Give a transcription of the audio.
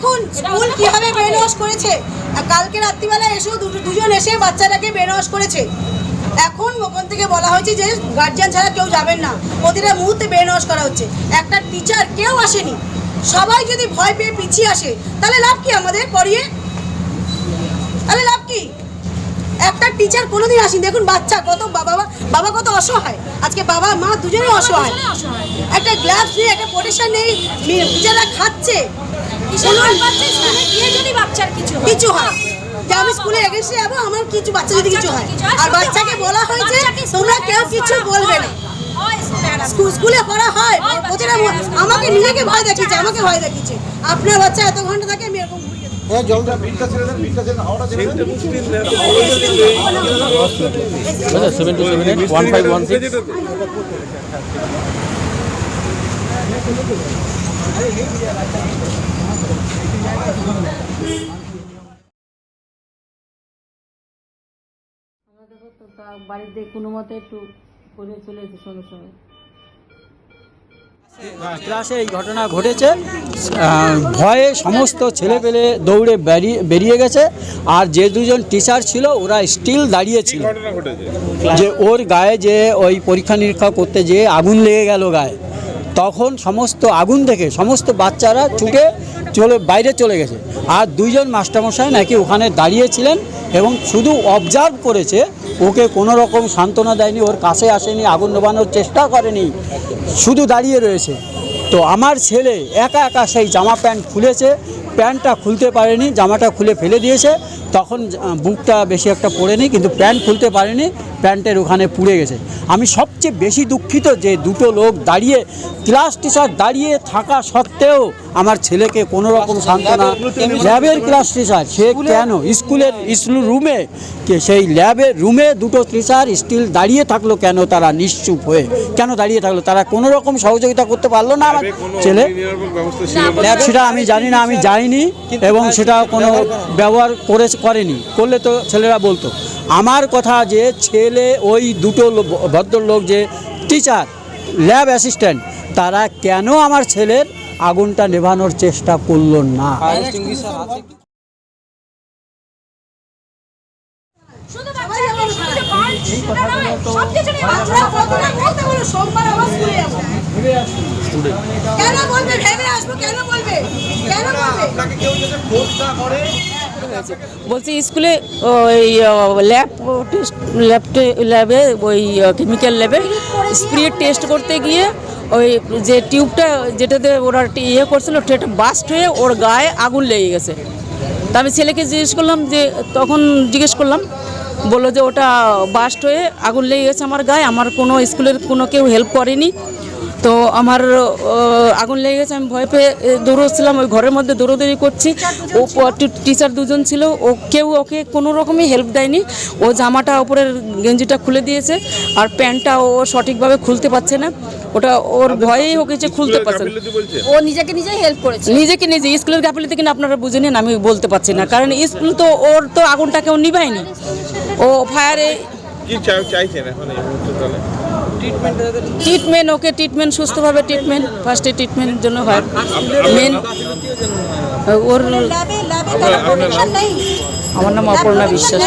দেখুন, স্কুল কীভাবে brain wash করেছে? কালকে রাত্রিবেলা এসেও দুজন এসে বাচ্চাটাকে ব্রেন ওয়াশ করেছে। এখন ওখান থেকে বলা হয়েছে যে গার্জিয়ান ছাড়া কেউ যাবেন না। প্রতিটা মুহূর্তে ব্রেন ওয়াশ করা হচ্ছে। একটা টিচার কেউ আসেনি। সবাই যদি ভয় পেয়ে পিছিয়ে আসে, তাহলে লাভ কি আমাদের পড়িয়ে? তাহলে লাভ কি? একটা টিচার কোনোদিন আসেনি। দেখুন বাচ্চা কত বাবা বাবা কত অসহায়। আজকে বাবা, মা দুজনেই অসহায়। একটা গ্লাভস নেই একটা প্রোটেকশন নেই টিচাররা খাচ্ছে। কিছু হয়। যে আমি স্কুলে এগেছি যাব আমার কিছু বাচ্চা যদি কিছু হয়। আর বাচ্চাকে বলা হয়েছে তোমরা কেউ কিছু বলবে না। স্কুলে পড়া। হয়। প্রতিটা আমাকে নিজেকে ভয় দেখিয়েছে আমাকে ভয় দেখিয়েছে। আপনার বাচ্চা এত ঘণ্টা থাকে আমি এরকম হ্যাঁ জলটা ভিড়টা ছেড়ে দেন ভিড়টা ছেড়ে হাওড়া ছেড়ে দেন seven two seven eight one five one six আমরা দেখো তো বাড়িতে কোনো মতে একটু করে চলে সঙ্গে সঙ্গে ক্লাসে এই ঘটনা ঘটেছে। ভয়ে সমস্ত ছেলেপেলে দৌড়ে বেরিয়ে বেরিয়ে গেছে। আর যে দুজন টিচার ছিল ওরা স্টিল দাঁড়িয়ে ছিল। যে ওর গায়ে যে ওই পরীক্ষা নিরীক্ষা করতে যেয়ে আগুন লেগে গেল গায়ে। তখন সমস্ত আগুন দেখে সমস্ত বাচ্চারা ছুটে চলে, বাইরে চলে গেছে। আর দুইজন মাস্টারমশাই নাকি ওখানে দাঁড়িয়েছিলেন এবং শুধু অবজার্ভ করেছে, ওকে কোনো রকম সান্ত্বনা দেয়নি, ওর কাছে আসেনি, আগুন নেবানোর চেষ্টা করেনি, শুধু দাঁড়িয়ে রয়েছে। তো আমার ছেলে একা একা সেই জামা প্যান্ট খুলেছে, প্যান্টটা খুলতে পারেনি, জামাটা খুলে ফেলে দিয়েছে, তখন বুকটা বেশি একটা পড়েনি, কিন্তু প্যান্ট খুলতে পারেনি প্যান্টের ওখানে পুড়ে গেছে। আমি সবচেয়ে বেশি দুঃখিত যে দুটো লোক দাঁড়িয়ে ক্লাস টিচার দাঁড়িয়ে থাকা সত্ত্বেও আমার ছেলেকে কোনো রকম সান্ত্বনা ল্যাবের ক্লাস টিচার সে কেন? স্কুলের স্কুল রুমে সেই ল্যাবের রুমে দুটো টিচার স্টিল দাঁড়িয়ে থাকল কেন তারা নিশ্চুপ হয়ে? কেন দাঁড়িয়ে থাকল? তারা কোনো রকম সহযোগিতা করতে পারল না আমার ছেলে? সেটা আমি জানি না আমি যাইনি এবং সেটা কোনো ব্যবহার করে করেনি। করলে তো ছেলেরা বলতো। আমার কথা যে ছেলে ওই দুটো ভদ্রলোক যে টিচার ল্যাব অ্যাসিস্ট্যান্ট তারা কেন আমার ছেলের আগুনটা নেভানোর চেষ্টা করল না। কেন বলবে? ভেবে আসব কেন বলবে? কেন বলবে? আপনাকে কেউ যদি ফোর্স না করে বলছি, স্কুলে ওই ল্যাব টেস্ট ল্যাব ল্যাবে ওই কেমিক্যাল ল্যাবে স্প্রে টেস্ট করতে গিয়ে, ওই, যে টিউবটা যেটাতে ওরা ইয়ে করছিল, সেটা বাস্ট হয়ে ওর গায়ে আগুন লেগে গেছে। তা আমি ছেলেকে জিজ্ঞেস করলাম যে, তখন জিজ্ঞেস করলাম, বলল যে, ওটা বাস্ট হয়ে আগুন লেগে গেছে আমার গায়ে, আমার কোনো স্কুলের কোনো কেউ হেল্প করেনি। তো আমার আগুন লেগে গেছে আমি ভয় পেয়ে দৌড়চ্ছিলাম ওই ঘরের মধ্যে দৌড়োদৌড়ি করছি। ও টিচার দুজন ছিল ও কেউ ওকে কোনো রকমই হেল্প দেয়নি। ও জামাটা ওপরের গেঞ্জিটা খুলে দিয়েছে আর প্যান্টটা ও সঠিকভাবে খুলতে পারছে না। ওটা ওর ভয়েই ওকে যে খুলতে পারছে না। ও নিজেকে নিজেই হেল্প করেছে। নিজেকে নিজে স্কুলের গাফিলিতে কিনা আপনারা বুঝে নিন আমি বলতে পারছি না। কারণ স্কুল তো ওর তো আগুনটা কেউ নিভায়নি ও ফায়ারে কি চাই- চাইছেন এখন এই মুহূর্তে তাহলে? ট্রিটমেন্ট ওকে ট্রিটমেন্ট সুস্থভাবে ট্রিটমেন্ট ফার্স্টে ট্রিটমেন্টের জন্য হয়। মেন ওর আমার নাম অপর্ণা বিশ্বাস।